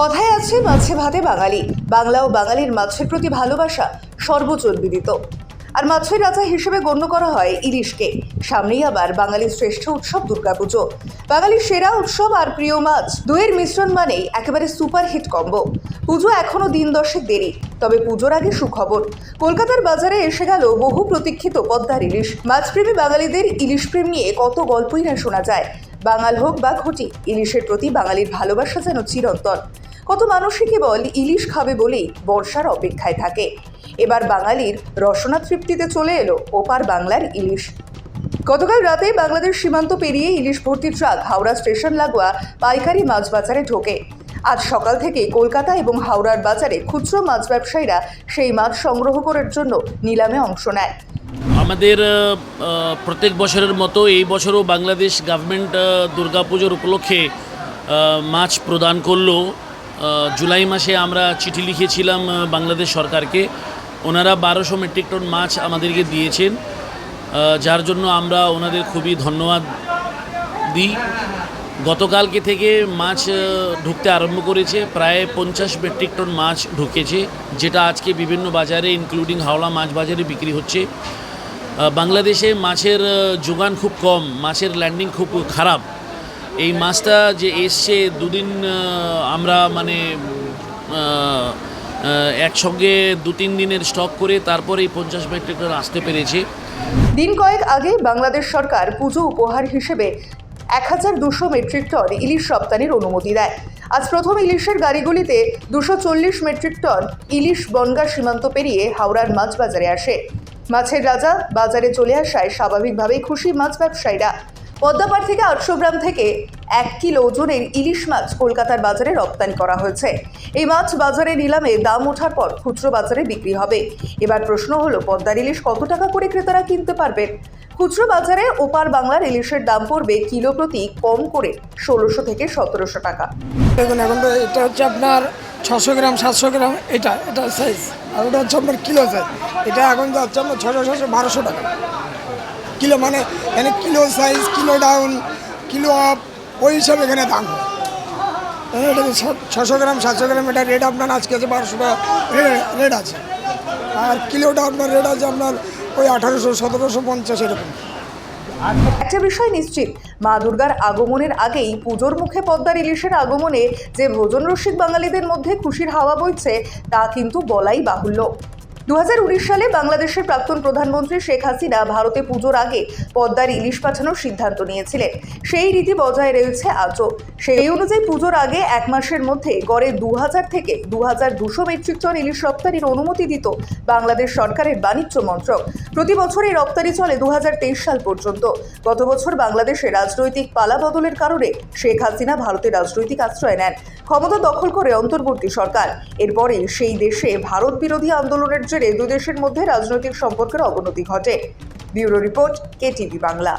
কথায় আছে মাছে ভাতে বাঙালি। বাংলা ও বাঙালির মাছের প্রতি ভালোবাসা সর্বজন বিদিত আর মাছের রাজা হিসেবে গণ্য করা হয় ইলিশকে। সামনেই আবার বাঙালির শ্রেষ্ঠ উৎসব দুর্গাপুজো। বাঙালির সেরা উৎসব আর প্রিয় মাছ দুয়ের মিশ্রণ মানেই একেবারে সুপারহিট কম্বো। পুজো এখনও দিন দশেক দেরি, তবে পুজোর আগে সুখবর। কলকাতার বাজারে এসে গেল বহু প্রতীক্ষিত পদ্মার ইলিশ। মাছপ্রেমী বাঙালিদের ইলিশ প্রেম নিয়ে কত গল্পই না শোনা যায়। বাঙাল হোক বা ঘটি ইলিশের প্রতি বাঙালির ভালোবাসা যেন চিরন্তন। কত মানুষই কেবল ইলিশ খাবে বলেই বর্ষার অপেক্ষায় থাকে। এবার বাঙালির রসনা তৃপ্তিতে চলে এলো ওপার বাংলার ইলিশ। গতকাল রাতে বাংলাদেশ সীমান্ত পেরিয়ে ইলিশ ভর্তি ট্রাক হাওড়া স্টেশন লাগোয়া পাইকারি মাছ বাজারে ঢোকে। আজ সকাল থেকে কলকাতা এবং হাওড়ার বাজারে খুচরো মাছ ব্যবসায়ীরা সেই মাছ সংগ্রহ করার জন্য নিলামে অংশ নেয়। আমাদের প্রত্যেক বছরের মতো এই বছরও বাংলাদেশ গভর্নমেন্ট দুর্গাপুজোর উপলক্ষে মাছ প্রদান করল। জুলাই মাসে আমরা চিঠি লিখেছিলাম বাংলাদেশ সরকারকে। ওনারা বারোশো মেট্রিক টন মাছ আমাদেরকে দিয়েছেন যার জন্য আমরা ওনাদের খুবই ধন্যবাদ দিই। গতকালকে থেকে মাছ ঢুকতে আরম্ভ করেছে, প্রায় পঞ্চাশ মেট্রিক টন মাছ ঢুকেছে, যেটা আজকে বিভিন্ন বাজারে ইনক্লুডিং হাওড়া মাছ বাজারে বিক্রি হচ্ছে। বাংলাদেশে মাছের যোগান খুব কম, মাছের ল্যান্ডিং খুব খারাপ। এই মাছটা যে এসছে দুদিন আমরা মানে একসঙ্গে দু তিন দিনের স্টক করে তারপরে এই পঞ্চাশ মেট্রিক টন আসতে পেরেছে। দিন কয়েক আগে বাংলাদেশ সরকার পুজো উপহার হিসেবে এক হাজার দুশো মেট্রিক টন ইলিশ রপ্তানির অনুমতি দেয়। আজ প্রথম ইলিশের গাড়িগুলিতে দুশো চল্লিশ মেট্রিক টন ইলিশ বনগা সীমান্ত পেরিয়ে হাওড়ার মাছ বাজারে আসে। মাছের রাজা বাজারে চলে আসায় স্বাভাবিকভাবেই খুশি মাছ ব্যবসায়ীরা। পদ্মাপাড় থেকে আটশো গ্রাম থেকে এক কিলো ওজনের ইলিশ মাছ কলকাতার বাজারে রপ্তানি করা হয়েছে। এই মাছ বাজারে নিলামে দাম ওঠার পর খুচরো বাজারে বিক্রি হবে। এবার প্রশ্ন হলো, পদ্মার ইলিশ কত টাকা করে ক্রেতারা কিনতে পারবেন? খুচরো বাজারে ওপার বাংলার ইলিশের দাম পড়বে কিলো প্রতি কম করে ষোলোশো থেকে সতেরোশো টাকা। দেখুন, এখন তো এটা হচ্ছে আপনার ছশো গ্রাম, সাতশো গ্রাম, এটা এটা সাইজ আর ওটা হচ্ছে আপনার কিলো সাইজ এটা এখন যাচ্ছে আপনার ছশো ছশো বারোশো টাকা। কিলো মানে এখানে kilo size kilo down kilo up ওই হিসাবে এখানে দাম। হয়। ছশো গ্রাম, সাতশো গ্রাম এটা রেট আপনার আজকে আছে বারোশো টাকা। রেট আছে। আর কিলোটা আপনার রেট আছে আপনার ওই আঠারোশো, সতেরোশো, পঞ্চাশ এরকম। একটা বিষয় নিশ্চিত। মা দুর্গার আগমনের আগেই পুজোর মুখে পদ্মার ইলিশের আগমনে যে ভোজন রসিক বাঙালিদের মধ্যে খুশির হাওয়া বইছে, তা কিন্তু বলাই বাহুল্য। উনিশ সালে বাংলাদেশের প্রাক্তন প্রধানমন্ত্রী শেখ হাসিনা ভারতে পুজোর আগে পদ্মার ইলিশ পাঠানোর সিদ্ধান্ত নিয়েছিলেন। সেই রীতি বজায় রয়েছে আজও। সেই অনুযায়ী পুজোর আগে এক মাসের মধ্যে গড়ে দু হাজার থেকে দু হাজার দুশো মেট্রিক টন ইলিশ রপ্তানির অনুমতি দিত বাংলাদেশ সরকারের বাণিজ্য মন্ত্রক। প্রতি বছর এই রপ্তানি চলে দু হাজার তেইশ সাল পর্যন্ত। গত বছর বাংলাদেশে রাজনৈতিক পালা বদলের কারণে শেখ হাসিনা ভারতের রাজনৈতিক আশ্রয় নেন। ক্ষমতা দখল করে অন্তর্বর্তী সরকার। এরপরে সেই দেশে ভারত বিরোধী আন্দোলনের জেরে দুই দেশের মধ্যে রাজনৈতিক সম্পর্কের অবনতি ঘটে। Bureau report KTV Bangla.